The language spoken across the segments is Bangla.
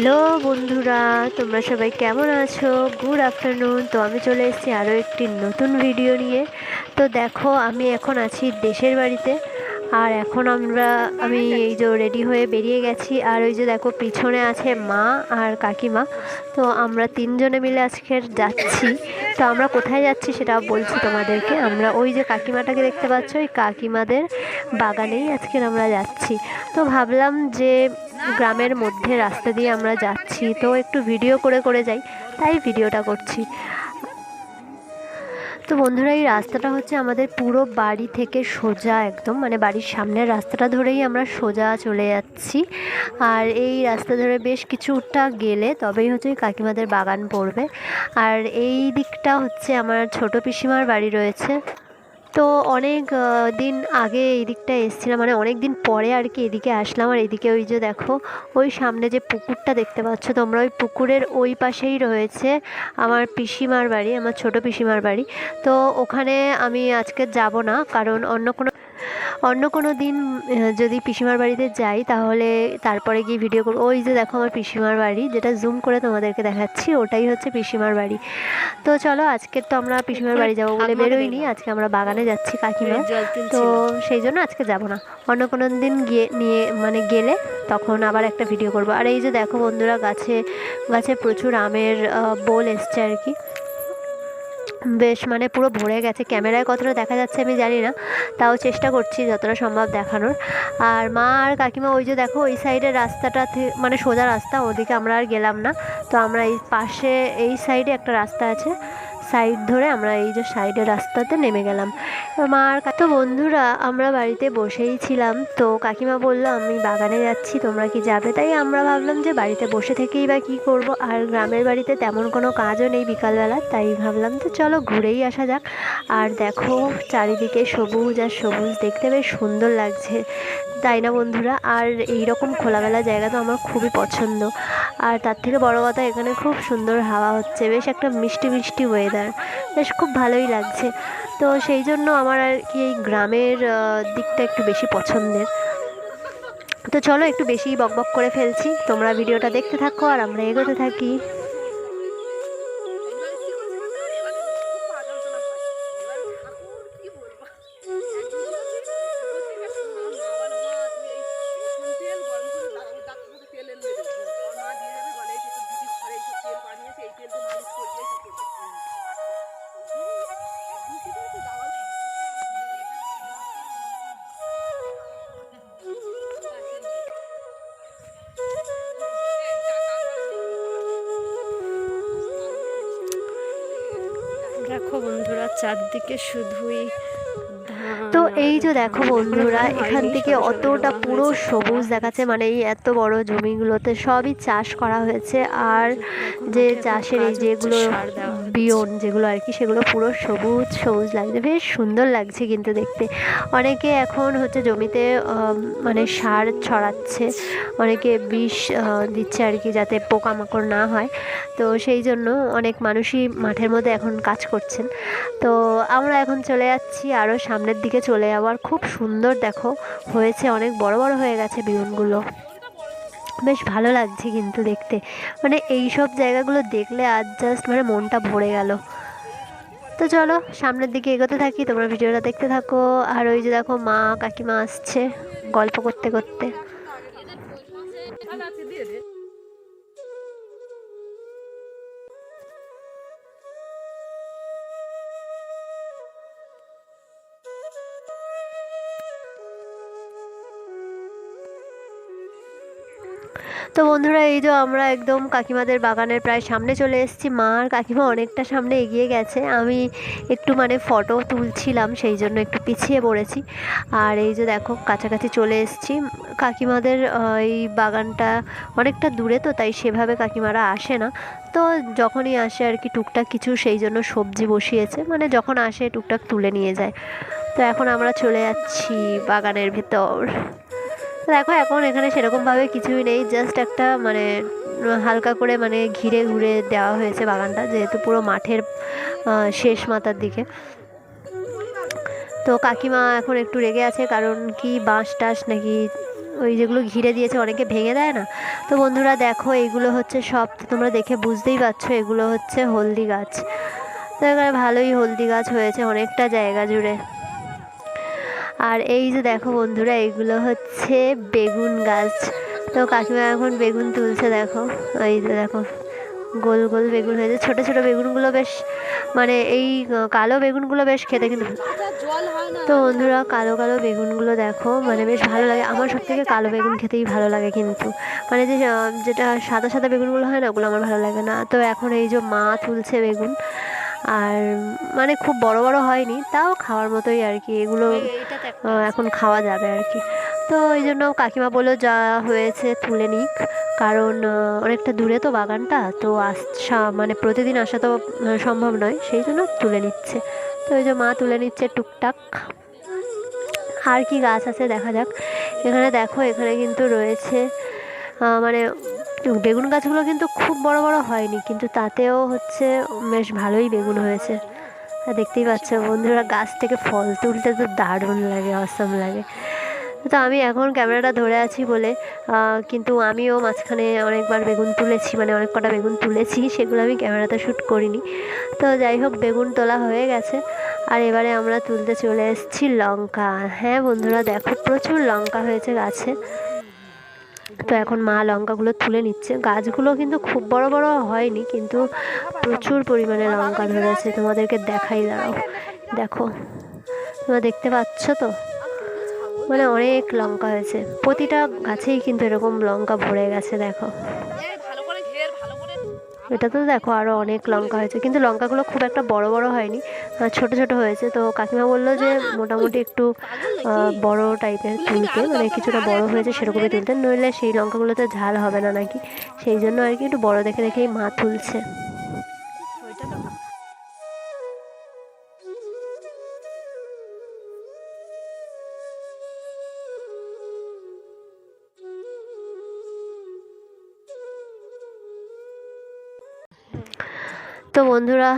হ্যালো বন্ধুরা, তোমরা সবাই কেমন আছো? গুড আফটারনুন তো আমি চলে এসেছি আরও একটি নতুন ভিডিও নিয়ে। তো দেখো, আমি এখন আছি দেশের বাড়িতে। আর এখন আমরা, আমি এই যে রেডি হয়ে বেরিয়ে গেছি। আর ওই যে দেখো, পিছনে আছে মা আর কাকিমা। তো আমরা তিনজনে মিলে আজকে যাচ্ছি। তো আমরা কোথায় যাচ্ছি সেটা বলছি তোমাদেরকে। আমরা ওই যে কাকিমাটাকে দেখতে পাচ্ছ, ওই কাকিমাদের বাগানেই আজকের আমরা যাচ্ছি। তো ভাবলাম যে গ্রামের মধ্যে রাস্তা দিয়ে আমরা যাচ্ছি। তো একটু ভিডিও করে করে যাই। তাই ভিডিওটা করছি। তো বন্ধুরা, এই রাস্তাটা হচ্ছে আমাদের পুরো বাড়ি থেকে সোজা একদম। মানে বাড়ির সামনের রাস্তাটা ধরেই আমরা সোজা চলে যাচ্ছি। আর এই রাস্তা ধরে বেশ কিছুটা গেলে তবেই হচ্ছে কাকিমাদের বাগান পড়বে। আর এই দিকটা হচ্ছে আমার ছোট পিসিমার বাড়ি রয়েছে। তো অনেক দিন আগে এই দিকটা এসেছিলাম মানে অনেক দিন পরে আর কি এদিকে আসলাম। আর এদিকে ওই যে দেখো, ওই সামনে যে পুকুরটা দেখতে পাচ্ছ তোমরা, ওই পুকুরের ওই পাশেই রয়েছে আমার পিসিমার বাড়ি, আমার ছোট পিসিমার বাড়ি। তো ওখানে আমি আজকে যাব না, কারণ অন্য কোনো অন্য কোনো দিন যদি পিসিমার বাড়িতে যাই তাহলে তারপরে গিয়ে ভিডিও করব। ওই যে দেখো আমার পিসিমার বাড়ি যেটা জুম করে তোমাদেরকে দেখাচ্ছি ওটাই হচ্ছে পিসিমার বাড়ি। তো চলো আজকে তো আমরা পিসিমার বাড়ি যাব বলে বেরোইনি। আজকে আমরা বাগানে যাচ্ছি কাকিমা। তো সেই জন্য আজকে যাব না। অন্য কোনো দিন গিয়ে নিয়ে মানে গেলে তখন আবার একটা ভিডিও করব। আর এই যে দেখো বন্ধুরা গাছে গাছে প্রচুর আমের বোল এসছে আর কি। বেশ মানে পুরো ভরে গেছে। ক্যামেরায় কতটা দেখা যাচ্ছে আমি জানি না, তাও চেষ্টা করছি যতটা সম্ভব দেখানোর। আর মা আর কাকিমা, ওই যে দেখো, ওই সাইডের রাস্তাটা মানে সোজা রাস্তা, ওদিকে আমরা আর গেলাম না। তো আমরা এই পাশে, এই সাইডে একটা রাস্তা আছে। সাইড ধরে আমরা এই যে সাইডের রাস্তাতে নেমে গেলাম। মার তো বন্ধুরা, আমরা বাড়িতে বসেই ছিলাম। তো কাকিমা বলল, আমি বাগানে যাচ্ছি, তোমরা কি যাবে? তাই আমরা ভাবলাম যে বাড়িতে বসে থেকেই বা কী করব? আর গ্রামের বাড়িতে তেমন কোনো কাজও নেই বিকালবেলা, তাই ভাবলাম তো চলো ঘুরেই আসা যাক। আর দেখো, চারিদিকে সবুজ আর সবুজ দেখতে বেশ সুন্দর লাগছে। তাই না বন্ধুরা? আর এই রকম খোলামেলা জায়গা তো আমার খুবই পছন্দ। আর তার থেকে বড় কথা, এখানে খুব সুন্দর হাওয়া হচ্ছে। বেশ একটা মিষ্টি মিষ্টি ওয়েদার বেশ খুব ভালোই লাগছে। তো সেই জন্য আমার আর কি এই গ্রামের দিকটা একটু বেশি পছন্দের। তো চলো একটু বেশি বকবক করে ফেলছি। তোমরা ভিডিওটা দেখতে থাকো আর আমরা এগোতে থাকি। দেখো বন্ধুরা চারদিকে শুধুই তো এই যে দেখো বন্ধুরা এখান থেকে অতটা পুরো সবুজ দেখাচ্ছে মানে এই এত বড় জমিগুলোতে সবই চাষ করা হয়েছে। আর যে চাষের এই যেগুলো বিয়ন যেগুলো আর কি, সেগুলো পুরো সবুজ সবুজ লাগছে, বেশ সুন্দর লাগছে কিন্তু দেখতে। অনেকে এখন হচ্ছে জমিতে মানে সার ছড়াচ্ছে, অনেকে বিষ দিচ্ছে আর কি যাতে পোকামাকড় না হয়। তো সেই জন্য অনেক মানুষই মাঠের মধ্যে এখন কাজ করছেন। তো আমরা এখন চলে যাচ্ছি আরও সামনের দিকে চলে যাওয়ার। খুব সুন্দর দেখো, হয়েছে, অনেক বড় বড় হয়ে গেছে বিয়নগুলো বেশ ভালো লাগছে কিন্তু দেখতে। মানে এই সব জায়গাগুলো দেখলে আজ জাস্ট মানে মনটা ভরে গেল। তো চলো, সামনের দিকে এগোতে থাকি, তোমরা ভিডিওটা দেখতে থাকো। আর ওই যে দেখো মা কাকিমা আসছে গল্প করতে করতে। তো বন্ধুরা, এই যে আমরা একদম কাকিমাদের বাগানের প্রায় সামনে চলে এসেছি। মা আর কাকিমা অনেকটা সামনে এগিয়ে গেছে। আমি একটু মানে ফটো তুলছিলাম, সেই জন্য একটু পিছিয়ে পড়েছি। আর এই যে দেখো, কাছাকাছি চলে এসেছি। কাকিমাদের এই বাগানটা অনেকটা দূরে তো, তাই সেভাবে কাকিমারা আসে না। তো যখনই আসে আর কি টুকটাক কিছু, সেই জন্য সবজি বসিয়েছে। মানে যখন আসে, টুকটাক তুলে নিয়ে যায়। তো এখন আমরা চলে যাচ্ছি বাগানের ভেতর। দেখো, এখন এখানে সেরকমভাবে কিছুই নেই জাস্ট একটা মানে হালকা করে মানে ঘিরে ঘুরে দেওয়া হয়েছে বাগানটা, যেহেতু পুরো মাঠের শেষ মাথার দিকে। তো কাকিমা এখন একটু রেগে আছে, কারণ কি বাঁশ টাস নাকি ওই যেগুলো ঘিরে দিয়েছে অনেকে ভেঙে দেয় না। তো বন্ধুরা দেখো এইগুলো হচ্ছে সব, তোমরা দেখে বুঝতেই পারছ, এগুলো হচ্ছে হলদি গাছ। তো এখানে ভালোই হলদি গাছ হয়েছে অনেকটা জায়গা জুড়ে। আর এই যে দেখো বন্ধুরা, এগুলো হচ্ছে বেগুন গাছ। তো কাকিমা এখন বেগুন তুলছে দেখো। এই যে দেখো, গোল গোল বেগুন হয়েছে। ছোটো ছোটো বেগুনগুলো বেশ মানে এই কালো বেগুনগুলো বেশ খেতে কিন্তু তো বন্ধুরা, কালো কালো বেগুনগুলো দেখো মানে বেশ ভালো লাগে। আমার সব থেকে কালো বেগুন খেতেই ভালো লাগে কিন্তু। মানে যে যেটা সাদা সাদা বেগুনগুলো হয় না, ওগুলো আমার ভালো লাগে না। তো এখন এই যে মা তুলছে বেগুন। আর মানে খুব বড় বড় হয়নি তাও খাওয়ার মতোই আর কি এগুলো এখন খাওয়া যাবে আর কি। তো এই জন্য কাকিমা বলল যা হয়েছে তুলে নিক কারণ অনেকটা দূরে তো বাগানটা তো আসা মানে প্রতিদিন আসা তো সম্ভব নয় সেই জন্য তুলে নিচ্ছে। তো ওই যে মা তুলে নিচ্ছে টুকটাক। আর কি গাছ আছে দেখা যাক। এখানে দেখো এখানে কিন্তু রয়েছে মানে বেগুন গাছগুলো কিন্তু খুব বড় বড় হয়নি, কিন্তু তাতেও হচ্ছে বেশ ভালোই বেগুন হয়েছে। আর দেখতেই পাচ্ছ বন্ধুরা, গাছ থেকে ফল তুলতে তো দারুণ লাগে অসম লাগে। তো আমি এখন ক্যামেরাটা ধরে আছি বলে কিন্তু আমিও মাঝখানে অনেকবার বেগুন তুলেছি মানে অনেক কটা বেগুন তুলেছি, সেগুলো আমি ক্যামেরাতে শ্যুট করিনি। তো যাই হোক, বেগুন তোলা হয়ে গেছে। আর এবারে আমরা তুলতে চলে এসেছি লঙ্কা। হ্যাঁ বন্ধুরা, দেখো প্রচুর লঙ্কা হয়েছে গাছে। তো এখন মা লঙ্কাগুলো তুলে নিচ্ছে। গাছগুলো কিন্তু খুব বড় বড় হয়নি, কিন্তু প্রচুর পরিমাণে লঙ্কা ধরেছে। তোমাদেরকে দেখাই, দাঁড়াও। দেখো, তোমরা দেখতে পাচ্ছ তো? মানে অনেক লঙ্কা হয়েছে। প্রতিটা গাছেই কিন্তু এরকম লঙ্কা ভরে গেছে, দেখো। এটা তো দেখো আরও অনেক লঙ্কা হয়েছে। কিন্তু লঙ্কাগুলো খুব একটা বড় বড় হয়নি ছোট ছোট হয়েছে। তো কাকিমা বলল যে মোটামুটি একটু বড় টাইপের তুলতে মানে কিছুটা বড় হয়েছে সেরকমই তুলতে। নইলে সেই লঙ্কাগুলোতে ঝাল হবে না নাকি? সেই জন্য আর কি একটু বড় দেখে দেখেই মা তুলছে। তো বন্ধুরা,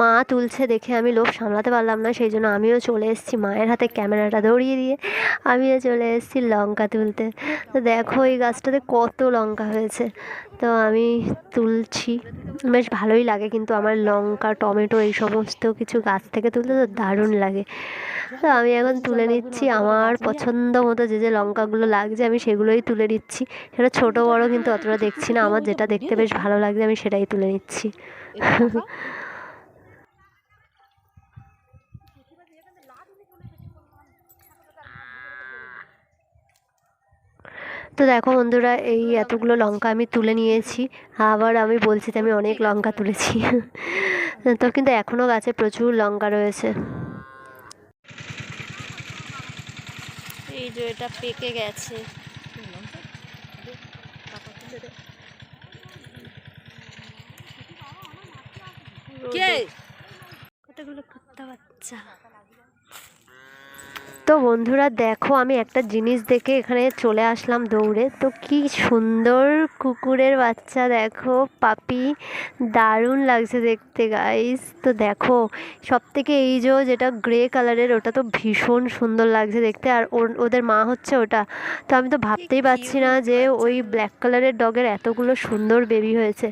মা তুলছে দেখে আমি লোভ সামলাতে পারলাম না, সেই জন্য আমিও চলে এসেছি মায়ের হাতে ক্যামেরাটা ধরিয়ে দিয়ে। আমিও চলে এসেছি লঙ্কা তুলতে। তো দেখো এই গাছটাতে কত লঙ্কা হয়েছে। তো আমি তুলছি। বেশ ভালোই লাগে কিন্তু আমার লঙ্কা, টমেটো এই সমস্ত কিছু গাছ থেকে তুলতে তো দারুণ লাগে। তো আমি এখন তুলে নিচ্ছি। আমার পছন্দ মতো যে যে লঙ্কাগুলো লাগছে আমি সেগুলোই তুলে নিচ্ছি। সেটা ছোটো, বড়ো কিন্তু অতটা দেখছি না। আমার যেটা দেখতে বেশ ভালো লাগছে আমি সেটাই তুলে নিচ্ছি। তো দেখো বন্ধুরা, এই এতগুলো লঙ্কা আমি তুলে নিয়েছি। আবার আমি বলছি যে আমি অনেক লঙ্কা তুলেছি। তো কিন্তু এখনও গাছে প্রচুর লঙ্কা রয়েছে। এই যে এটা পেকে গেছে কে কতগুলো কুত্তা বাচ্চা তো বন্ধুরা, দেখো, আমি একটা জিনিস দেখে এখানে চলে আসলাম দৌড়ে। তো কি সুন্দর কুকুরের বাচ্চা, দেখো, পাপি, দারুণ লাগছে দেখতে গাইস তো দেখো সব থেকে এই যে যেটা গ্রে কালারের ওটা তো ভীষণ সুন্দর লাগছে দেখতে, আর ওদের মা হচ্ছে ওটা। তো আমি তো ভাবতেই পারছি না যে ওই ব্ল্যাক কালারের ডগের এতগুলো সুন্দর বেবি হয়েছে।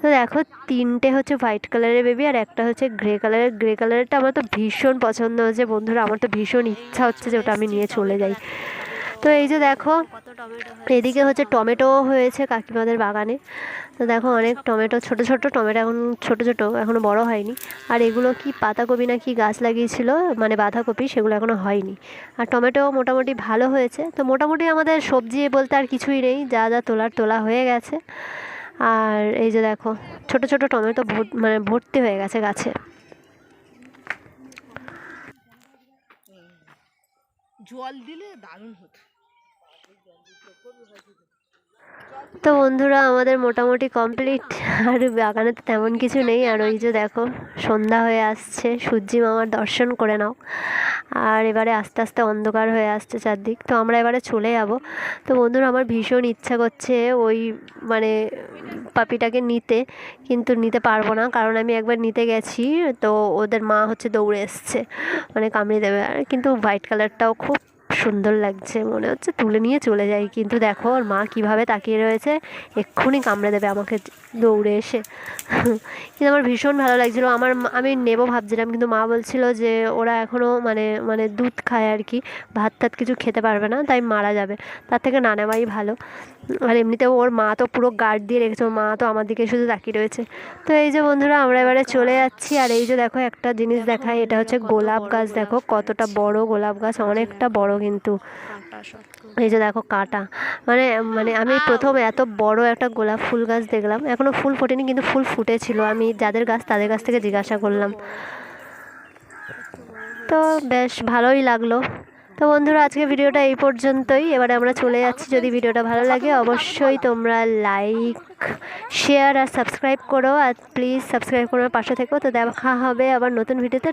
তো দেখো, তিনটে হচ্ছে হোয়াইট কালারের বেবি আর একটা হচ্ছে গ্রে কালারের। গ্রে কালারেরটা আমার তো ভীষণ পছন্দ হয়েছে বন্ধুরা, আমার তো ভীষণ ইচ্ছা হচ্ছে যে ওটা আমি নিয়ে চলে যাই। তো এই যে দেখো, এদিকে হচ্ছে টমেটো হয়েছে কাকিমাদের বাগানে। তো দেখো অনেক টমেটো, ছোট ছোট টমেটো এখন, ছোট ছোট, এখনও বড় হয়নি। আর এগুলো কি পাতাকপি না কি গাছ লাগিয়েছিল মানে বাঁধাকপি, সেগুলো এখনও হয়নি। আর টমেটো মোটামুটি ভালো হয়েছে। তো মোটামুটি আমাদের সবজি বলতে আর কিছুই নেই, যা যা তোলার তোলা হয়ে গেছে। আর এই যে দেখো, ছোট ছোট টমেটো মানে ভর্তি হয়ে গেছে গাছে। জল দিলে দারুণ হতো। তো বন্ধুরা, আমাদের মোটামুটি কমপ্লিট আর বাগানে তো তেমন কিছু নেই। আর ওই যে দেখো, সন্ধ্যা হয়ে আসছে। সূর্যি মামার দর্শন করে নাও। আর এবারে আস্তে আস্তে অন্ধকার হয়ে আসছে চারদিক। তো আমরা এবারে চলে যাব। তো বন্ধুরা, আমার ভীষণ ইচ্ছা করছে ওই মানে পাপিটাকে নিতে। কিন্তু নিতে পারব না, কারণ আমি একবার নিতে গেছি। তো ওদের মা হচ্ছে দৌড়ে এসছে। মানে কামড়ে দেবে। আর কিন্তু হোয়াইট কালারটাও খুব সুন্দর লাগছে, মনে হচ্ছে তুলে নিয়ে চলে যাই। কিন্তু দেখো, ওর মা কীভাবে তাকিয়ে রয়েছে, এক্ষুনি কামড়ে দেবে আমাকে দৌড়ে এসে। কিন্তু আমার ভীষণ ভালো লাগছিল। আমার আমি নেব ভাবছিলাম, কিন্তু মা বলছিল যে ওরা এখনও মানে মানে দুধ খায় আর কি ভাত টাত কিছু খেতে পারবে না, তাই মারা যাবে। তার থেকে না নেওয়াই ভালো। আর এমনিতেও ওর মা তো পুরো গার্ড দিয়ে রেখেছে, ওর মা তো আমার দিকে শুধু তাকিয়ে রয়েছে। তো এই যে বন্ধুরা, আমরা এবারে চলে যাচ্ছি, আর এই যে দেখো একটা জিনিস দেখাই এটা হচ্ছে গোলাপ গাছ। দেখো কতটা বড় গোলাপ গাছ, অনেকটা বড় কিন্তু। এই যে দেখো কাটা। মানে মানে আমি প্রথম এত বড় একটা গোলাপ ফুল গাছ দেখলাম, এখনও ফুল ফোটেনি, কিন্তু ফুল ফুটেছিল। আমি যাদের গাছ, তাদের কাছ থেকে জিজ্ঞাসা করলাম। তো বেশ, ভালোই লাগল। তো বন্ধুরা, আজকে ভিডিওটা এই পর্যন্তই। এবারে আমরা চলে যাচ্ছি। যদি ভিডিওটা ভালো লাগে, অবশ্যই তোমরা লাইক শেয়ার আর সাবস্ক্রাইব করো। আর প্লিজ সাবস্ক্রাইব করার পাশে থেকো। তো দেখা হবে আবার নতুন ভিডিওতে।